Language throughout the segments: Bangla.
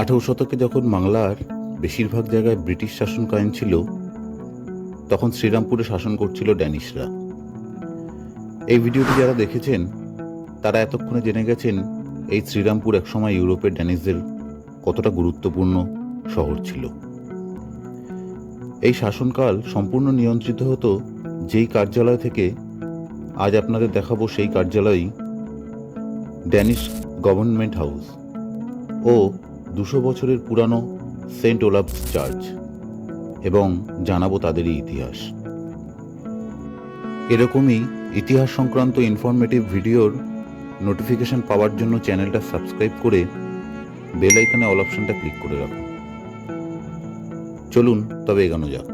আঠেরো শতকে যখন বাংলার বেশিরভাগ জায়গায় ব্রিটিশ শাসন কায়েম ছিল, তখন শ্রীরামপুরে শাসন করছিল ড্যানিশরা। এই ভিডিওটি যারা দেখেছেন, তারা এতক্ষণে জেনে গেছেন এই শ্রীরামপুর একসময় ইউরোপের ড্যানিশদের কতটা গুরুত্বপূর্ণ শহর ছিল। এই শাসনকাল সম্পূর্ণ নিয়ন্ত্রিত হতো যেই কার্যালয় থেকে আজ আপনাদের দেখাবো সেই কার্যালয়ই ড্যানিশ গভর্নমেন্ট হাউস ও দুশো বছরের পুরানো সেন্ট ওলাভ চার্চ এবং জানাব তাদেরই ইতিহাস। এরকমই ইতিহাস সংক্রান্ত ইনফরমেটিভ ভিডিওর নোটিফিকেশন পাওয়ার জন্য চ্যানেলটা সাবস্ক্রাইব করে বেল আইকনে অল অপশনটা ক্লিক করে রাখুন। চলুন, তবে এগানো যাক।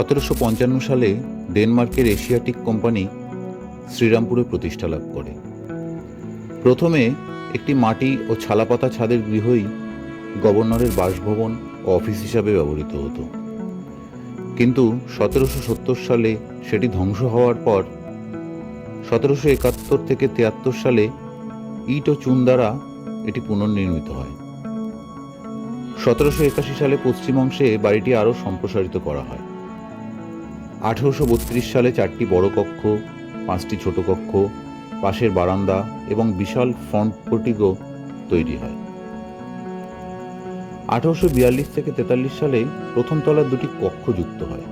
সতেরোশো পঞ্চান্ন সালে ডেনমার্কের এশিয়াটিক কোম্পানি শ্রীরামপুরে প্রতিষ্ঠা লাভ করে। প্রথমে একটি মাটি ও ছালাপাতা ছাদের গৃহই গভর্নরের বাসভবন ও অফিস হিসাবে ব্যবহৃত হতো। কিন্তু সতেরোশো সত্তর সালে সেটি ধ্বংস হওয়ার পর সতেরোশো একাত্তর থেকে তিয়াত্তর সালে ইট ও চুন দ্বারা এটি পুনর্নির্মিত হয়। সতেরোশো একাশি সালে পশ্চিম অংশে বাড়িটি আরও সম্প্রসারিত করা হয়। আঠেরোশো বত্রিশ সালে চারটি বড় কক্ষ, পাঁচটি ছোট কক্ষ, পাশের বারান্দা এবং বিশাল ফ্রন্ট পোর্টিকো তৈরি হয়। আঠারোশো বিয়াল্লিশ থেকে তেতাল্লিশ সালে প্রথম তলার দুটি কক্ষ যুক্ত হয়।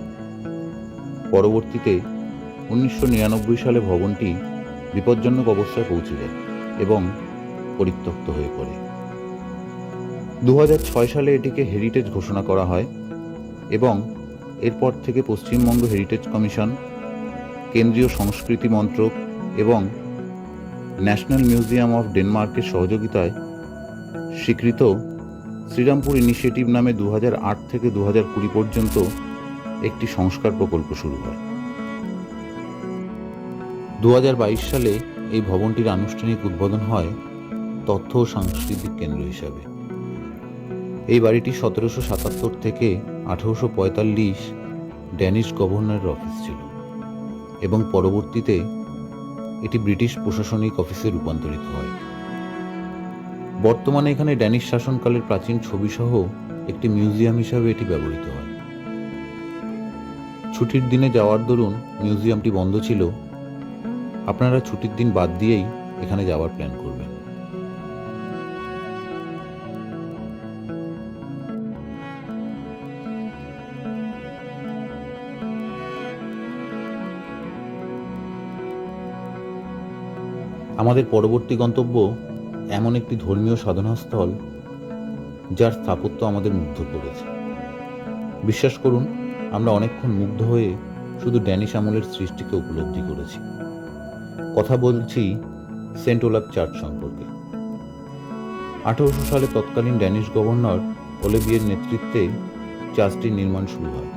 পরবর্তীতে উনিশশো নিরানব্বই সালে ভবনটি বিপজ্জনক অবস্থায় পৌঁছে যায় এবং পরিত্যক্ত হয়ে পড়ে। দু হাজার ছয় সালে এটিকে হেরিটেজ ঘোষণা করা হয় এবং এরপর থেকে পশ্চিমবঙ্গ হেরিটেজ কমিশন কেন্দ্রীয় সংস্কৃতি মন্ত্রক এবং ন্যাশনাল মিউজিয়াম অফ ডেনমার্কের সহযোগিতায় স্বীকৃত শ্রীরামপুর ইনিশিয়েটিভ নামে দু হাজার আট থেকে দু পর্যন্ত একটি সংস্কার প্রকল্প শুরু হয়। দু হাজার বাইশ সালে এই ভবনটির আনুষ্ঠানিক উদ্বোধন হয় তথ্য ও সাংস্কৃতিক কেন্দ্র হিসাবে। এই বাড়িটি সতেরোশো সাতাত্তর থেকে আঠেরোশো পঁয়তাল্লিশ ড্যানিশ গভর্নরের অফিস ছিল এবং পরবর্তীতে এটি ব্রিটিশ প্রশাসনিক অফিসে রূপান্তরিত হয়। বর্তমানে এখানে ড্যানিশ শাসনকালের প্রাচীন ছবিসহ একটি মিউজিয়াম হিসাবে এটি ব্যবহৃত হয়। ছুটির দিনে যাওয়ার দরুন মিউজিয়ামটি বন্ধ ছিল। আপনারা ছুটির দিন বাদ দিয়েই এখানে যাওয়ার প্ল্যান করবেন। আমাদের পরবর্তী গন্তব্য এমন একটি ধর্মীয় সাধনাস্থল যার স্থাপত্য আমাদের মুগ্ধ করেছে। বিশ্বাস করুন, আমরা অনেকক্ষণ মুগ্ধ হয়ে শুধু ড্যানিশ আমলের সৃষ্টিকে উপলব্ধি করেছি। কথা বলছি সেন্ট ওলাভ চার্চ সম্পর্কে। আঠারোশো সালে তৎকালীন ড্যানিশ গভর্নর ওলেবিয়ের নেতৃত্বে চার্চটির নির্মাণ শুরু হয়।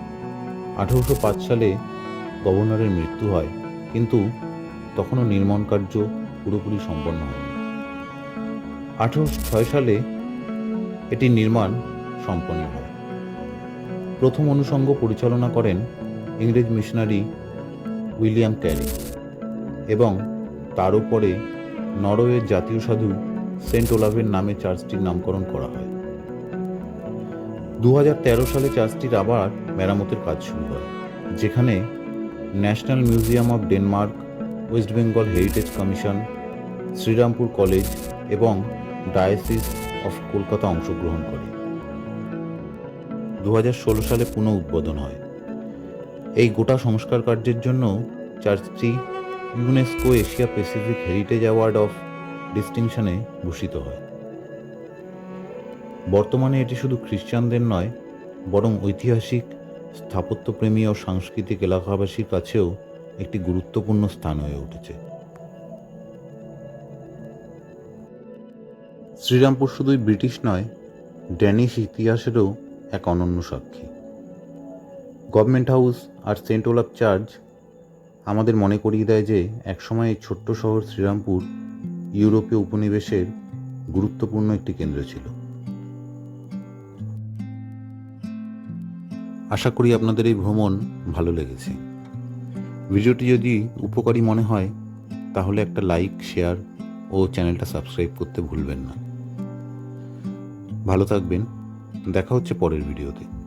আঠারোশো পাঁচ সালে গভর্নরের মৃত্যু হয়, কিন্তু তখনও নির্মাণ কার্য পুরোপুরি সম্পন্ন হয়নি। আঠারোশো ছয় সালে এটি নির্মাণ সম্পন্ন হয়। প্রথম অনুষঙ্গ পরিচালনা করেন ইংরেজ মিশনারি উইলিয়াম ক্যারি এবং তার উপরে নরওয়ের জাতীয় সাধু সেন্ট ওলাভের নামে চার্চটির নামকরণ করা হয়। দু হাজার তেরো সালে চার্চটির আবার মেরামতের কাজ শুরু হয়, যেখানে national museum of Denmark West Bengal heritage commission Srirampur college এবং ডায়াসিস অফ কলকাতা অংশগ্রহণ করে। দু হাজার ষোলো সালে পুনঃ উদ্বোধন হয়। এই গোটা সংস্কার কার্যের জন্য চার্চটি UNESCO Asia Pacific heritage award of ডিস্টিংশনে ভূষিত হয়। বর্তমানে এটি শুধু খ্রিস্টানদের নয়, বরং ঐতিহাসিক, স্থাপত্যপ্রেমী ও সাংস্কৃতিক এলাকাবাসীর কাছেও একটি গুরুত্বপূর্ণ স্থান হয়ে উঠেছে। শ্রীরামপুর শুধুই ব্রিটিশ নয়, ড্যানিশ ইতিহাসেরও এক অনন্য সাক্ষী। গভর্নমেন্ট হাউস আর সেন্ট ওলাভ চার্চ আমাদের মনে করিয়ে দেয় যে, একসময় এই ছোট্ট শহর শ্রীরামপুর ইউরোপীয় উপনিবেশের গুরুত্বপূর্ণ একটি কেন্দ্র ছিল। আশা করি আপনাদের এই ভ্রমণ ভালো লেগেছে। ভিডিওটি যদি উপকারী মনে হয়, তাহলে একটা লাইক, শেয়ার ও চ্যানেলটা সাবস্ক্রাইব করতে ভুলবেন না। ভালো থাকবেন। দেখা হচ্ছে পরের ভিডিওতে।